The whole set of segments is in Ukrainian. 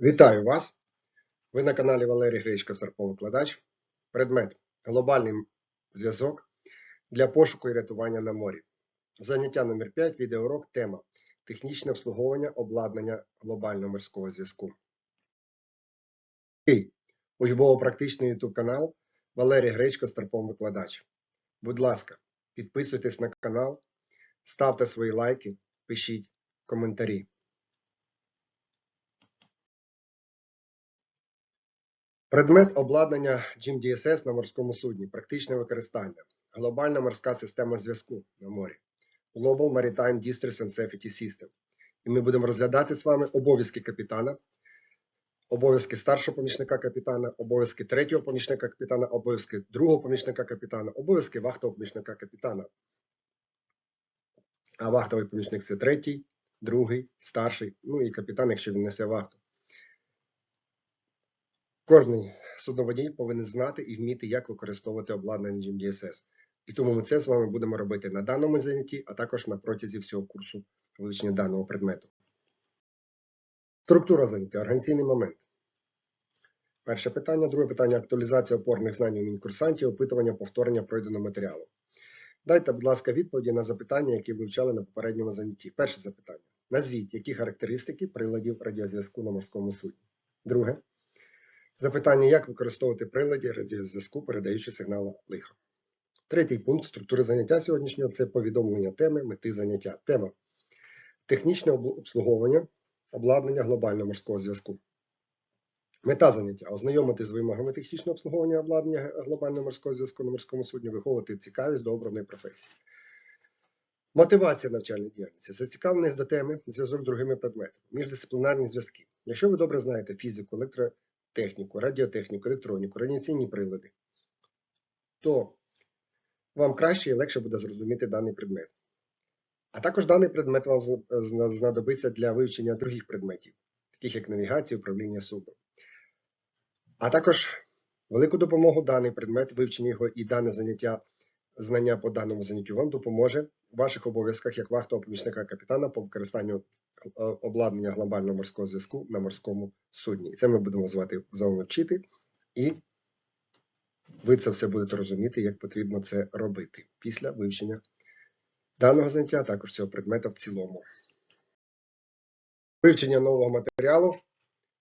Вітаю вас! Ви на каналі Валерій Гречка Серповикладач. Предмет Глобальний зв'язок для пошуку і рятування на морі. Заняття номер 5 відеоурок. Тема Технічне обслуговування обладнання глобального морського зв'язку. Учбово-практичний YouTube канал Валерій Гречко Викладач. Будь ласка, підписуйтесь на канал, ставте свої лайки, пишіть коментарі. Предмет обладнання GMDSS на морському судні. Практичне використання. Глобальна морська система зв'язку на морі. Global Maritime Distress and Safety System. І ми будемо розглядати з вами обов'язки капітана, обов'язки старшого помічника капітана, обов'язки третього помічника капітана, обов'язки другого помічника капітана, обов'язки вахтового помічника капітана. А вахтовий помічник це третій, другий, старший, ну і капітан, якщо він несе вахту. Кожний судноводій повинен знати і вміти, як використовувати обладнання GMDSS. І тому ми це з вами будемо робити на даному занятті, а також на протязі всього курсу вивчення даного предмету. Структура заняття, організаційний момент. Перше питання. Друге питання актуалізація опорних знань у мінкурсантів, опитування повторення пройденого матеріалу. Дайте, будь ласка, відповіді на запитання, які вивчали на попередньому занятті. Перше запитання. Назвіть, які характеристики приладів радіозв'язку на морському судні. Друге. Запитання, як використовувати прилади радіозв'язку, передаючи сигнал лиха. Третій пункт структури заняття сьогоднішнього це повідомлення теми, мети заняття. Тема технічне обслуговування обладнання глобального морського зв'язку. Мета заняття ознайомити з вимогами технічного обслуговування обладнання глобального морського зв'язку на морському судні, виховувати цікавість до обраної професії. Мотивація навчальної діяльності зацікавленість до теми, зв'язок з другими предметами, міждисциплінарні зв'язки. Якщо ви добре знаєте фізику, електротехніку, радіотехніку, електроніку, радіаційні прилади, то вам краще і легше буде зрозуміти даний предмет. А також даний предмет вам знадобиться для вивчення других предметів, таких як навігація, управління судом. А також велику допомогу даний предмет, вивчення його і дане заняття, знання по даному заняттю вам допоможе у ваших обов'язках як вахтового помічника капітана по використанню обладнання глобального морського зв'язку на морському судні. І це ми будемо звати з. І ви це все будете розуміти, як потрібно це робити після вивчення даного заняття, а також цього предмета в цілому. Вивчення нового матеріалу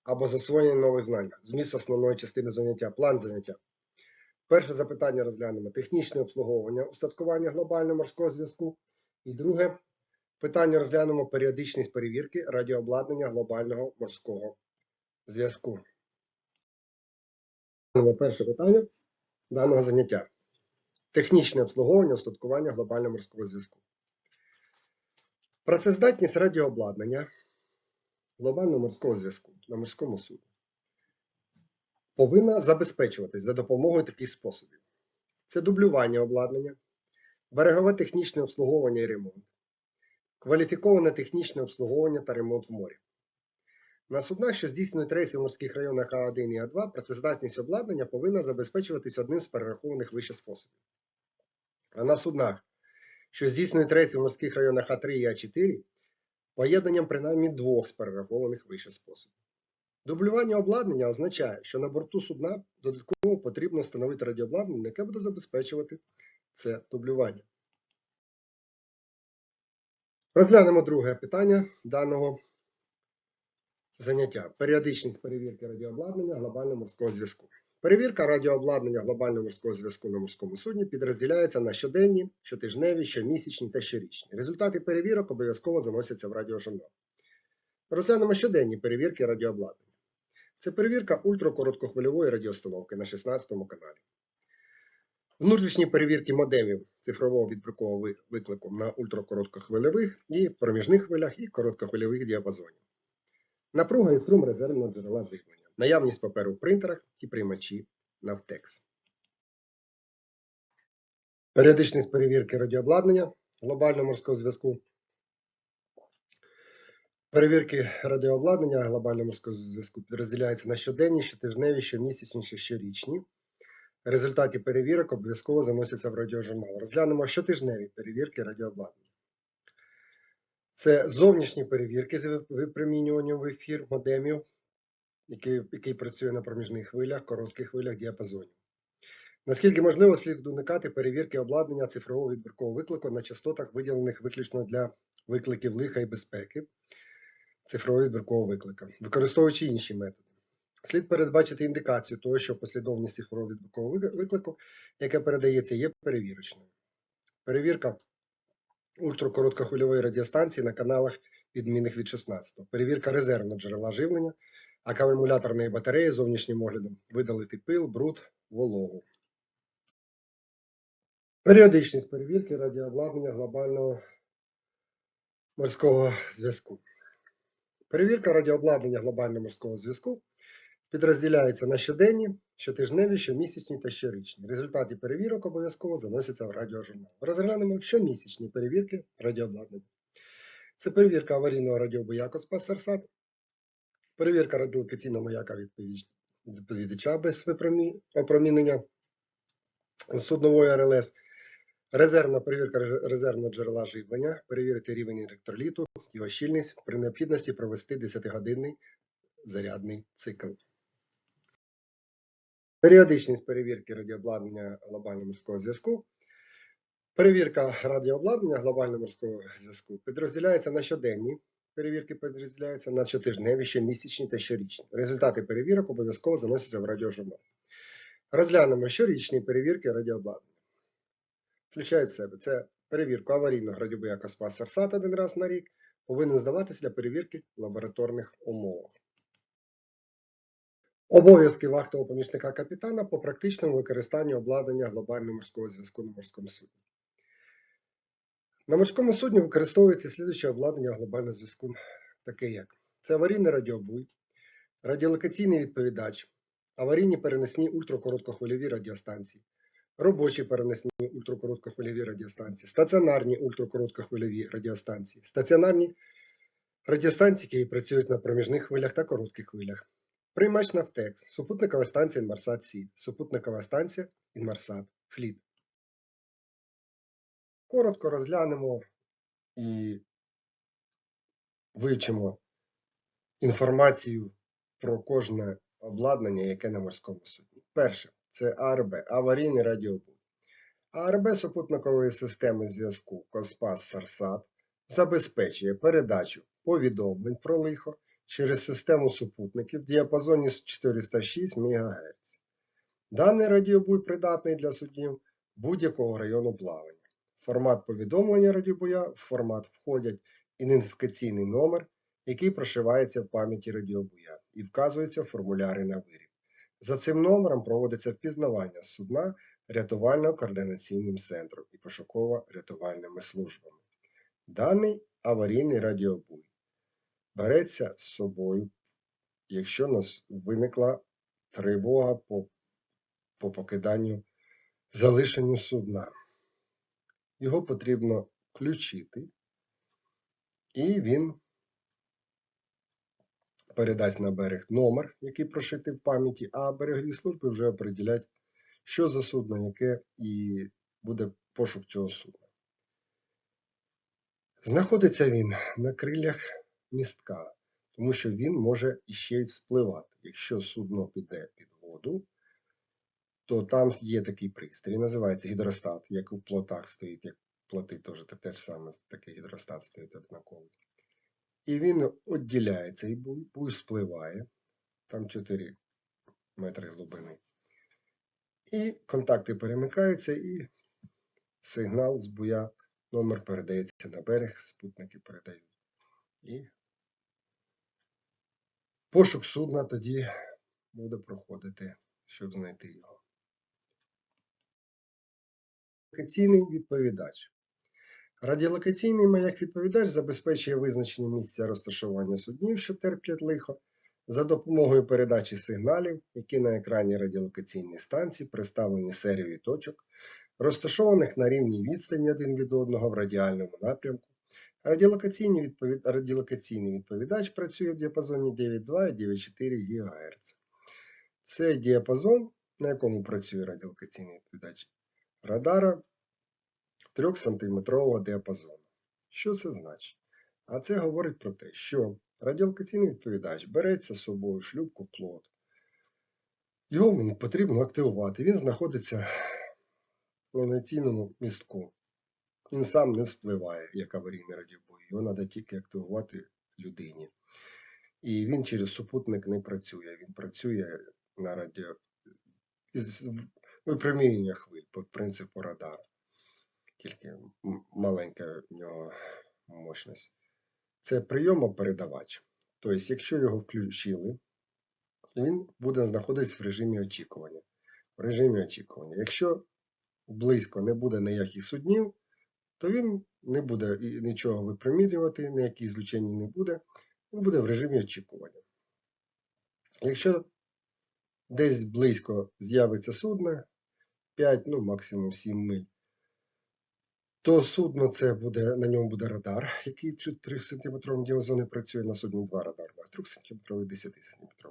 або засвоєння нових знань. Зміст основної частини заняття, план заняття. Перше запитання розглянемо технічне обслуговування устаткування глобального морського зв'язку. І друге питання розглянемо періодичність перевірки радіообладнання глобального морського зв'язку. Перше питання даного заняття. Технічне обслуговування устаткування глобального морського зв'язку. Працездатність радіообладнання глобального морського зв'язку на морському суді повинна забезпечуватись за допомогою таких способів: це дублювання обладнання, берегове технічне обслуговування і ремонт, кваліфіковане технічне обслуговування та ремонт в морі. На суднах, що здійснюють рейси в морських районах А1 і А2, працездатність обладнання повинна забезпечуватись одним з перерахованих вище способів. А на суднах, що здійснюють рейси в морських районах А3 і А4, поєднанням принаймні двох з перерахованих вище способів. Дублювання обладнання означає, що на борту судна додатково потрібно встановити радіообладнання, яке буде забезпечувати це дублювання. Розглянемо друге питання даного заняття. Періодичність перевірки радіообладнання глобального морського зв'язку. Перевірка радіообладнання глобального морського зв'язку на морському судні підрозділяється на щоденні, щотижневі, щомісячні та щорічні. Результати перевірок обов'язково заносяться в радіожурнал. Розглянемо щоденні перевірки радіообладнання. Це перевірка ультракороткохвильової радіоустановки на 16 каналі. Внутрішні перевірки модемів цифрового відбрукового виклику на ультракороткохвильових і проміжних хвилях і короткохвильових діапазонів. Напруга і струм резервного джерела живлення. Наявність паперу в принтерах і приймачі Навтекс. Періодичність перевірки радіообладнання глобального морського зв'язку. Перевірки радіообладнання глобального морського зв'язку підрозділяються на щоденні, щотижневі, щомісячні, щорічні. Результати перевірок обов'язково заносяться в радіожурнал. Розглянемо щотижневі перевірки радіообладнання. Це зовнішні перевірки з випромінюванням в ефір модемів який, який працює на проміжних хвилях, коротких хвилях діапазонів. Наскільки можливо, слід уникати перевірки обладнання цифрового відбіркового виклику на частотах, виділених виключно для викликів лиха і безпеки цифрового відбіркового виклика, використовуючи інші методи. Слід передбачити індикацію того, що послідовність цифрового відбіркового виклику, яка передається, є перевірочною. Перевірка ультракороткохвильової радіостанції на каналах, відмінних від 16-го. Перевірка резервного джерела живлення, акумуляторної батареї зовнішнім оглядом, видалити пил, бруд, вологу. Періодичність перевірки радіообладнання глобального морського зв'язку. Перевірка радіообладнання глобального морського зв'язку підрозділяється на щоденні, щотижневі, щомісячні та щорічні. Результати перевірок обов'язково заносяться в радіожурнал. Розглянемо щомісячні перевірки радіообладнання. Це перевірка аварійного радіобояку з Спасарсат, перевірка радіолокаційного маяка відповідача без опромінення суднової РЛС, резервна перевірка резервного джерела живлення, перевірити рівень електроліту, його щільність, при необхідності провести 10-годинний зарядний цикл. Періодичність перевірки радіообладнання глобального морського зв'язку. Перевірка радіообладнання глобального морського зв'язку підрозділяється на щоденні. Перевірки підрозділяються на щотижневі, щомісячні та щорічні. Результати перевірок обов'язково заносяться в радіожурнал. Розглянемо щорічні перевірки радіообладнання. Включають в себе це перевірку аварійного радіобояка Спас Арсат один раз на рік, повинен здаватися для перевірки в лабораторних умовах. Обов'язки вахтового помічника капітана по практичному використанню обладнання глобального морського зв'язку на морському судні. На морському судні використовується слідуюче обладнання глобального зв'язку, таке як це аварійний радіобуй, радіолокаційний відповідач, аварійні перенесні ультракороткохвильові радіостанції, робочі перенесні ультракороткохвильові радіостанції, стаціонарні ультракороткохвильові радіостанції, стаціонарні радіостанції, які працюють на проміжних хвилях та коротких хвилях. Приймач Нафтекс, супутникова станція Інмарсат Сі, супутникова станція Інмарсат Фліт. Коротко розглянемо і вивчимо інформацію про кожне обладнання, яке на морському судні. Перше це АРБ, аварійний радіобуй. АРБ супутникової системи зв'язку Коспас Сарсат забезпечує передачу повідомлень про лихо через систему супутників в діапазоні з 406 МГц. Даний радіобуй придатний для суднів будь-якого району плавання. Формат повідомлення радіобуя в формат входять ідентифікаційний номер, який прошивається в пам'яті радіобуя і вказується в формулярі на виріб. За цим номером проводиться впізнавання судна рятувально-координаційним центром і пошуково-рятувальними службами. Даний аварійний радіобуй береться з собою, якщо нас виникла тривога по, по покиданню залишенню судна. Його потрібно включити, і він передасть на берег номер, який прошитий в пам'яті, а берегові служби вже определять, що за судно, яке і буде пошук цього судна. Знаходиться він на крилях містка, тому що він може іще й вспливати. Якщо судно піде під воду, то там є такий пристрій, називається гідростат, як у плотах стоїть, як плоти теж те- ж саме, такий гідростат стоїть однаково. І він відділяє цей буй, буй спливає, там 4 метри глибини. І контакти перемикаються, і сигнал з буя, номер передається на берег, спутники передають. І пошук судна тоді буде проходити, щоб знайти його. Радіолокаційний відповідач. Радіолокаційний маяк-відповідач забезпечує визначення місця розташування суднів, що терплять лихо, за допомогою передачі сигналів, які на екрані радіолокаційної станції представлені серією точок, розташованих на рівній відстані один від одного в радіальному напрямку. Радіолокаційний, відповід... радіолокаційний відповідач працює в діапазоні 9,2 і 9,4 ГГц. Це діапазон, на якому працює радіолокаційний відповідач радара 3-сантиметрового діапазону. Що це значить? А це говорить про те, що Радіолокаційний відповідач береться з собою шлюпку плот. Його потрібно активувати. Він знаходиться на навігаційному містку. Він сам не вспливає як аварійний радіобой. Його треба тільки активувати людині. І він через супутник не працює. Він працює на радіо випромінювання хвиль по принципу радара. Тільки маленька в нього мощність. Це прийомопередавач. Тобто, якщо його включили, він буде знаходитися в режимі очікування. В режимі очікування. Якщо близько не буде ніяких суднів, то він не буде нічого випромінювати, ніяких злучень не буде. Він буде в режимі очікування. Якщо десь близько з'явиться судно, 5, ну максимум 7 миль, то судно це буде, на ньому буде радар, який при 3 см діапазоні працює на судні 2 радар, у вас 3 см і 10 см.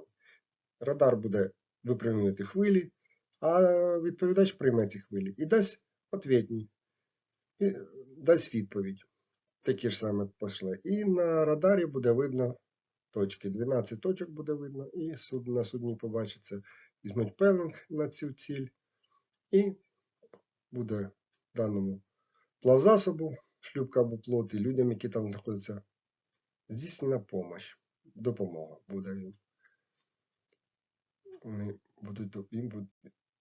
Радар буде випрямлювати хвилі, а відповідач прийме ці хвилі і дасть ответні, і дасть відповідь. Такі ж саме пошле. І на радарі буде видно точки. 12 точок буде видно, і суд, на судні побачиться. Візьмуть пелинг на цю ціль, і буде в даному плавзасобу, шлюпка або плот, і людям, які там знаходяться, здійснена помощь, допомога буде їм. Вони будуть, їм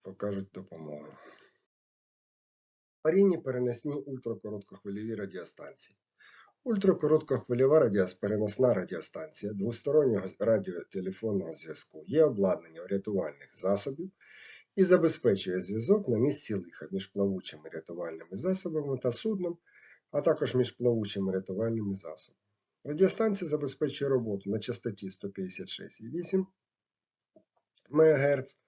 покажуть допомогу. Аварійні перенесні ультракороткохвильові радіостанції. Ультракороткохвильова радіос... переносна радіостанція двостороннього радіотелефонного зв'язку є обладнання рятувальних засобів і забезпечує зв'язок на місці лиха між плавучими рятувальними засобами та судном, а також між плавучими рятувальними засобами. Радіостанція забезпечує роботу на частоті 156,8 МГц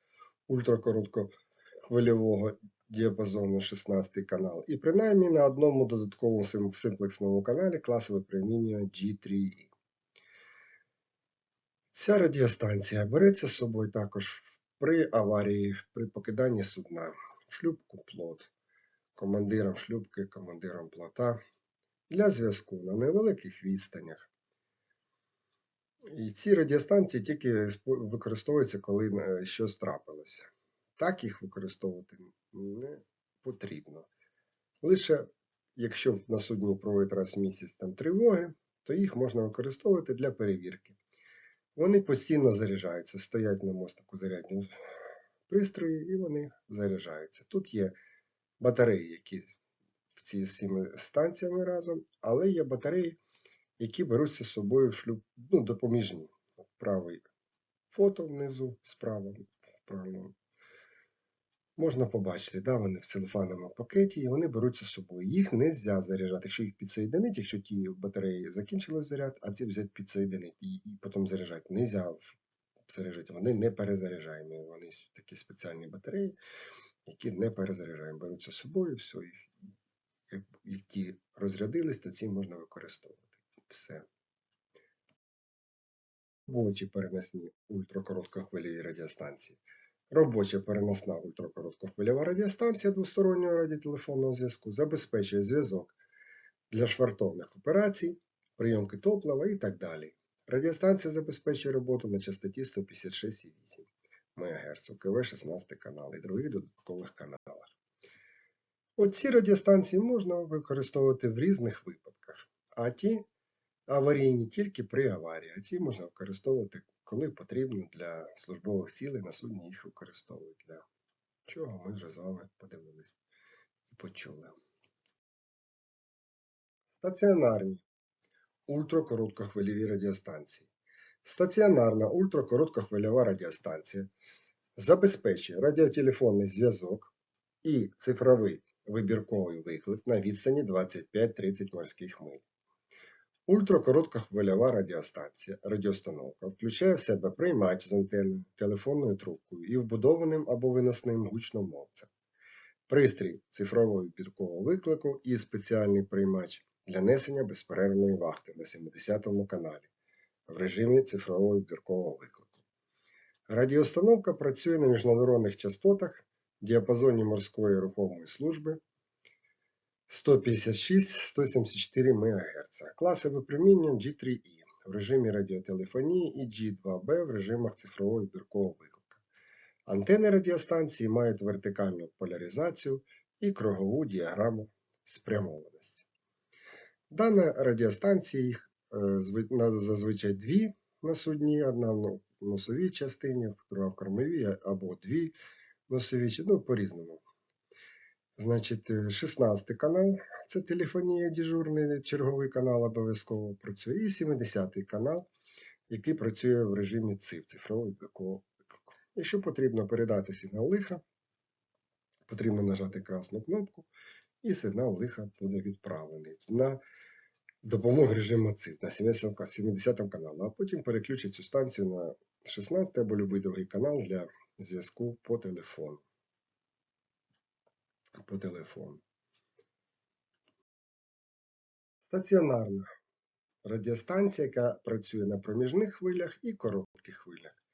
ультракороткохвильового діапазону 16 канал, і принаймні на одному додатковому симплексному каналі класу випромінювання G3E. Ця радіостанція береться з собою також при аварії, при покиданні судна, шлюпку плот, командиром шлюпки, командиром плота для зв'язку на невеликих відстанях. І ці радіостанції тільки використовуються, коли е, щось трапилося. Так їх використовувати не потрібно. Лише якщо на судні проводять раз в місяць там тривоги, то їх можна використовувати для перевірки. Вони постійно заряджаються, стоять на мостику зарядні пристрої і вони заряджаються. Тут є батареї, які в ці з станціями разом, але є батареї, які беруться з собою в шлюб, ну, допоміжні. Правий фото внизу, справа правильно. Можна побачити, да, вони в целофановому пакеті, і вони беруться з собою. Їх не можна заряджати. Якщо їх підсоєдинити, якщо ті батареї закінчили заряд, а ці взяти підсоєдинити і, і потім заряджати. Не можна заряджати. Вони не перезаряджаємо. Вони такі спеціальні батареї, які не перезаряджаємо. Беруться з собою, все, їх, як, як ті розрядились, то ці можна використовувати. Все. Робочі перенесні ультракороткохвильові радіостанції. Робоча переносна ультракороткохвильова радіостанція двостороннього радіотелефонного зв'язку забезпечує зв'язок для швартовних операцій, прийомки топлива і так далі. Радіостанція забезпечує роботу на частоті 156,8 МГц, УКВ 16 канал і других додаткових каналах. Оці радіостанції можна використовувати в різних випадках, а ті аварійні тільки при аварії, а ці можна використовувати коли потрібно для службових цілей на судні їх використовують. Для чого ми вже з вами подивились і почули. Стаціонарні ультракороткохвильові радіостанції. Стаціонарна ультракороткохвильова радіостанція забезпечує радіотелефонний зв'язок і цифровий вибірковий виклик на відстані 25-30 морських миль. Ультракороткохвильова радіостанція радіоустановка включає в себе приймач з антенною, телефонною трубкою і вбудованим або виносним гучномовцем, пристрій цифрового відбіркового виклику і спеціальний приймач для несення безперервної вахти на 70-му каналі в режимі цифрового відбіркового виклику. Радіоустановка працює на міжнародних частотах діапазоні морської рухомої служби 156-174 МГц. Класи випромінювання G3E. в режимі радіотелефонії і G2B в режимах цифрового відбіркового виклика. Антени радіостанції мають вертикальну поляризацію і кругову діаграму спрямованості. Дана радіостанції їх на- зазвичай дві на судні, одна в носовій частині, друга в кормовій або дві носові, ну, по-різному. Значить, е, 16 канал це телефонія дежурний, черговий канал обов'язково працює. І 70 канал, який працює в режимі ЦИВ, цифрового виклику. Якщо потрібно передати сигнал лиха, потрібно нажати красну кнопку, і сигнал лиха буде відправлений на допомогу режиму ЦИВ на 70 70 каналі, а потім переключить цю станцію на 16 або будь-який другий канал для зв'язку по телефону. По телефону. Стаціонарна радіостанція, яка працює на проміжних хвилях і коротких хвилях.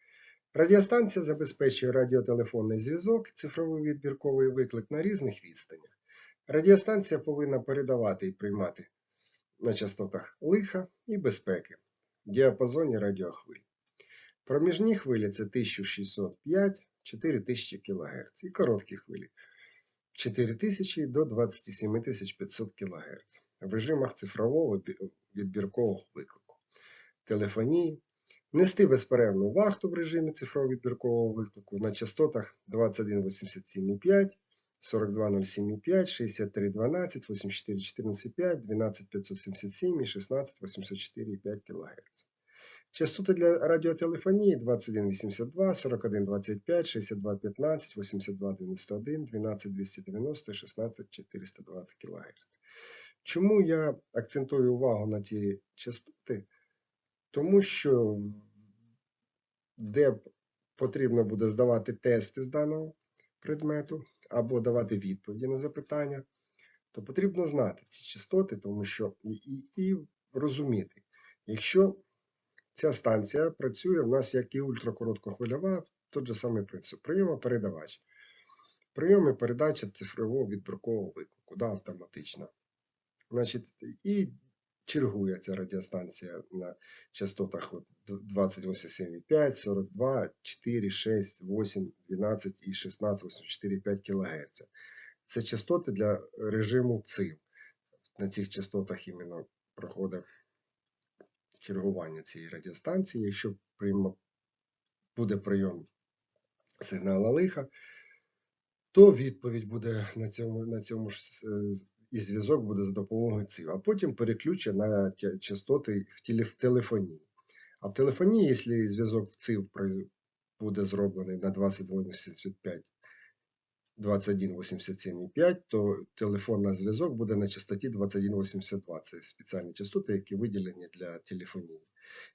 Радіостанція забезпечує радіотелефонний зв'язок, цифровий відбірковий виклик на різних відстанях. Радіостанція повинна передавати і приймати на частотах лиха і безпеки в діапазоні радіохвиль. Проміжні хвилі це 1605-4000 кГц і короткі хвилі 4000 до 27500 кГц в режимах цифрового відбіркового виклику, телефонії, нести безперервну вахту в режимі цифрового відбіркового виклику на частотах 2187,5, 4207,5, 6312, 8414,5, 12577 і 16804,5 кГц. Частоти для радіотелефонії 2182, 4125, 6215, 8291, 12290 16420 кГц. Чому я акцентую увагу на ці частоти? Тому що де потрібно буде здавати тести з даного предмету або давати відповіді на запитання, то потрібно знати ці частоти, тому що і, і, і розуміти, якщо ця станція працює в нас як і ультракороткохвильова, той же самий принцип. Прийома передавач. Прийом і передача цифрового відбіркового виклику, да, автоматично. Значить, і чергує ця радіостанція на частотах от 28,5, 42, 4, 6, 8, 12 і 16, 84, 5 кГц. Це частоти для режиму ЦИВ. На цих частотах іменно проходить чергування цієї радіостанції. Якщо прийма- буде прийом сигнала лиха, то відповідь буде на цьому, на цьому ж е, і зв'язок буде за допомогою ЦИВ, а потім переключить на частоти в телефонії. А в телефонії, якщо зв'язок в ЦИВ буде зроблений на 2285 2187,5, то телефонний зв'язок буде на частоті 2182. Це спеціальні частоти, які виділені для телефонії.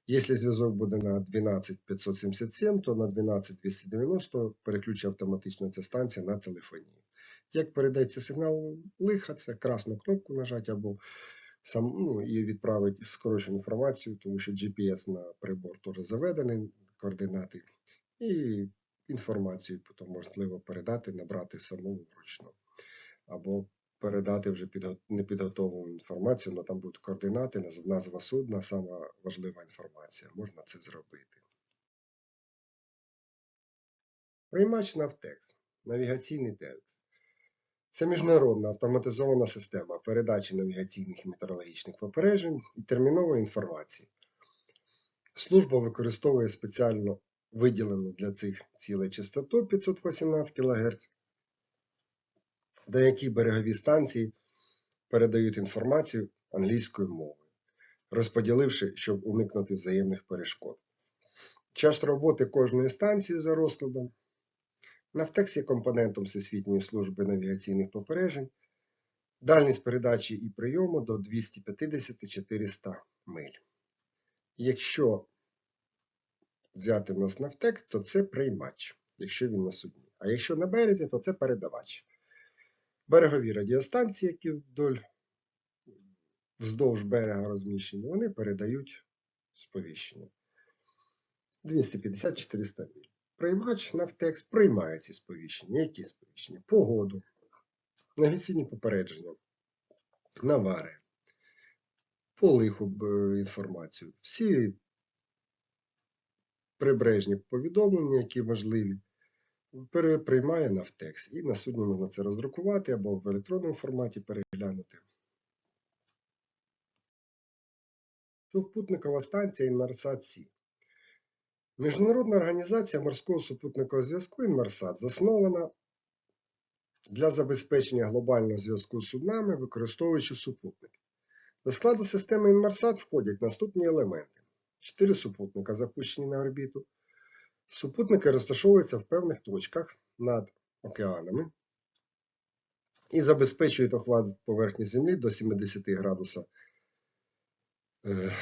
Якщо зв'язок буде на 12577, то на 12290 переключить автоматично ця станція на телефонію. Як передається сигнал лиха, це красну кнопку нажати або сам, ну, і відправить скорочену інформацію, тому що GPS на прибор теж заведений, координати, і інформацію потім можливо передати, набрати самому вручну. Або передати вже підго- непідготовлену інформацію, але там будуть координати, назва судна, сама важлива інформація. Можна це зробити. Приймач Навтекс. Навігаційний текст. Це міжнародна автоматизована система передачі навігаційних і метеорологічних попереджень і термінової інформації. Служба використовує спеціально виділену для цих цілей частоту 518 кГц, до якій берегові станції передають інформацію англійською мовою, розподіливши, щоб уникнути взаємних перешкод. Час роботи кожної станції за розкладом. Навтекс є компонентом Всесвітньої служби навігаційних попереджень, дальність передачі і прийому до 250-400 миль. Якщо взяти в нас Навтекс, то це приймач, якщо він на судні. А якщо на березі, то це передавач. Берегові радіостанції, які вдоль вздовж берега розміщені, вони передають сповіщення. 250-400 миль. Приймач Навтекс приймає ці сповіщення. Які сповіщення? Погоду, навігаційні попередження, навари, полиху б, інформацію. Всі прибережні повідомлення, які важливі, пере- приймає Навтекс. І на судні можна це роздрукувати або в електронному форматі переглянути. Супутникова станція Інмарсат-Сі. Міжнародна організація морського супутникового зв'язку Інмарсат заснована для забезпечення глобального зв'язку з суднами, використовуючи супутники. До складу системи Інмарсат входять наступні елементи: чотири супутника, запущені на орбіту. Супутники розташовуються в певних точках над океанами і забезпечують охват поверхні Землі до 70 градуса е,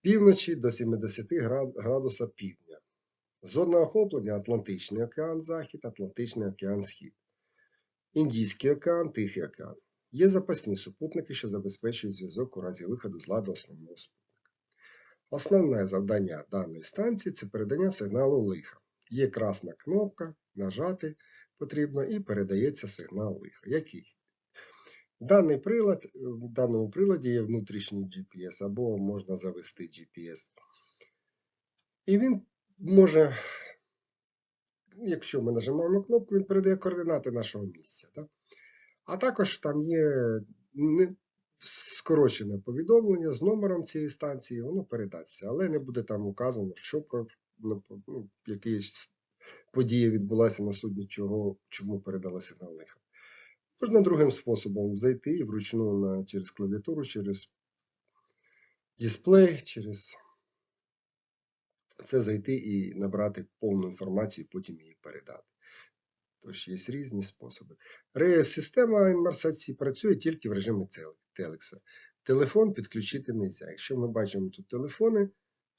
півночі до 70 градуса півдня. Зона охоплення Атлантичний океан Захід, Атлантичний океан Схід, Індійський океан, Тихий океан. Є запасні супутники, що забезпечують зв'язок у разі виходу з ладу основного супутника. Основне завдання даної станції це передання сигналу лиха. Є красна кнопка, нажати потрібно і передається сигнал лиха. Який? Даний прилад, в даному приладі є внутрішній GPS або можна завести GPS. І він може, якщо ми нажимаємо кнопку, він передає координати нашого місця. Так? А також там є скорочене повідомлення з номером цієї станції, воно передасться, але не буде там указано, що про ну, ну, якісь подія відбулася на судні, чого, чому передала сигнал лиха. Можна другим способом зайти і вручну на, через клавіатуру, через дисплей, через це зайти і набрати повну інформацію, потім її передати. Тож є різні способи. РЕС-система Inmarsat працює тільки в режимі Телекса. Телефон підключити не можна. Якщо ми бачимо тут телефони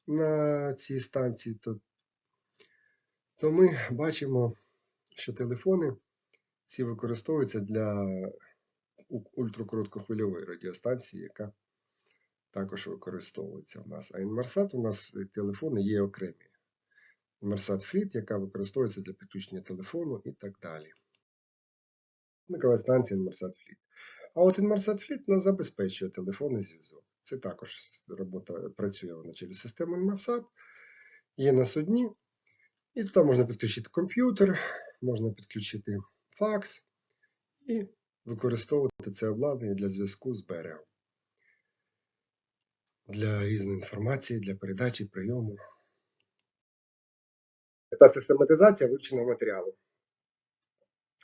на цій станції, то, то ми бачимо, що телефони ці використовуються для ультракороткохвильової радіостанції, яка також використовується в нас. А Inmarsat у нас телефони є окремі. Inmarsat Fleet, яка використовується для підключення телефону і так далі. Микова станція Inmarsat Fleet. А от Inmarsat Fleet нас забезпечує телефонний зв'язок. Це також робота працює вона через систему Inmarsat. Є на судні. І туди можна підключити комп'ютер, можна підключити факс і використовувати це обладнання для зв'язку з берегом. Для різної інформації, для передачі, прийому. Та систематизація вивченого матеріалу.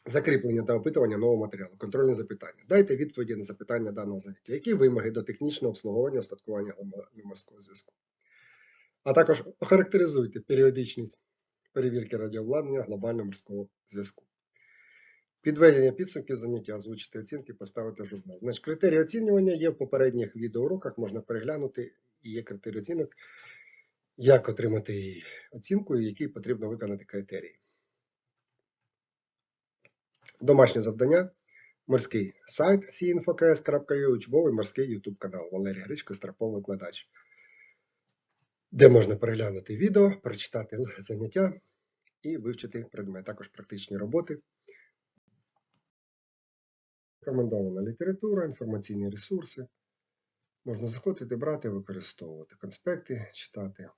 Закріплення та опитування нового матеріалу. Контрольне запитання. Дайте відповіді на запитання даного заняття. Які вимоги до технічного обслуговування остаткування морського зв'язку? А також охарактеризуйте періодичність перевірки радіообладнання глобального морського зв'язку. Підведення підсумків заняття, озвучити оцінки, поставити журнал. Значить, критерії оцінювання є в попередніх відеоуроках, можна переглянути, і є критерії оцінок, як отримати оцінку і які потрібно виконати критерії. Домашнє завдання. Морський сайт sinfokс.ua, учбовий морський YouTube канал Валерій Гричко, Страповий викладач, де можна переглянути відео, прочитати заняття і вивчити предмет. Також практичні роботи. Рекомендована література, інформаційні ресурси. Можна заходити, брати, використовувати конспекти, читати.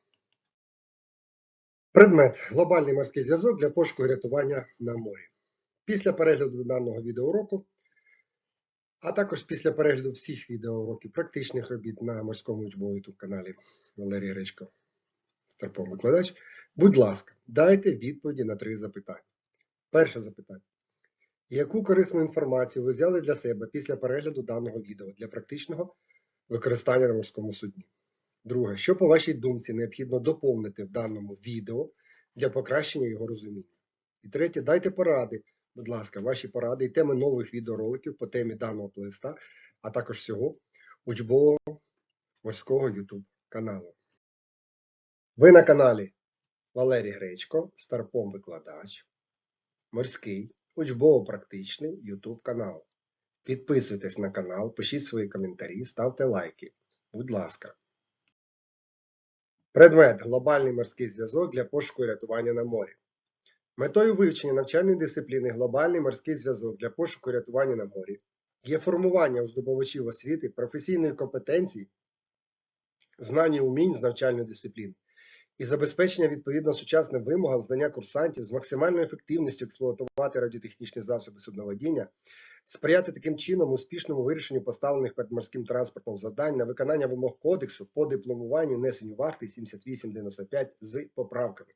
Предмет глобальний морський зв'язок для пошуку рятування на морі. Після перегляду даного відеоуроку, а також після перегляду всіх відеоуроків практичних робіт на морському учбовому YouTube каналі Валерій Гречко, Старпом викладач, будь ласка, дайте відповіді на три запитання. Перше запитання. Яку корисну інформацію ви взяли для себе після перегляду даного відео для практичного використання на морському судні? Друге, що по вашій думці необхідно доповнити в даному відео для покращення його розуміння? І третє, дайте поради, будь ласка, ваші поради і теми нових відеороликів по темі даного плейлиста, а також всього учбового морського YouTube каналу. Ви на каналі Валерій Гречко, Старпом викладач, морський, учбово-практичний YouTube канал. Підписуйтесь на канал, пишіть свої коментарі, ставте лайки. Будь ласка. Предмет глобальний морський зв'язок для пошуку і рятування на морі. Метою вивчення навчальної дисципліни глобальний морський зв'язок для пошуку і рятування на морі є формування у здобувачів освіти професійної компетенції знань і умінь з навчальної дисципліни і забезпечення відповідно сучасним вимогам знання курсантів з максимальною ефективністю експлуатувати радіотехнічні засоби судноводіння, сприяти таким чином успішному вирішенню поставлених перед морським транспортом завдань на виконання вимог кодексу по дипломуванню несенню варти 7895 з поправками.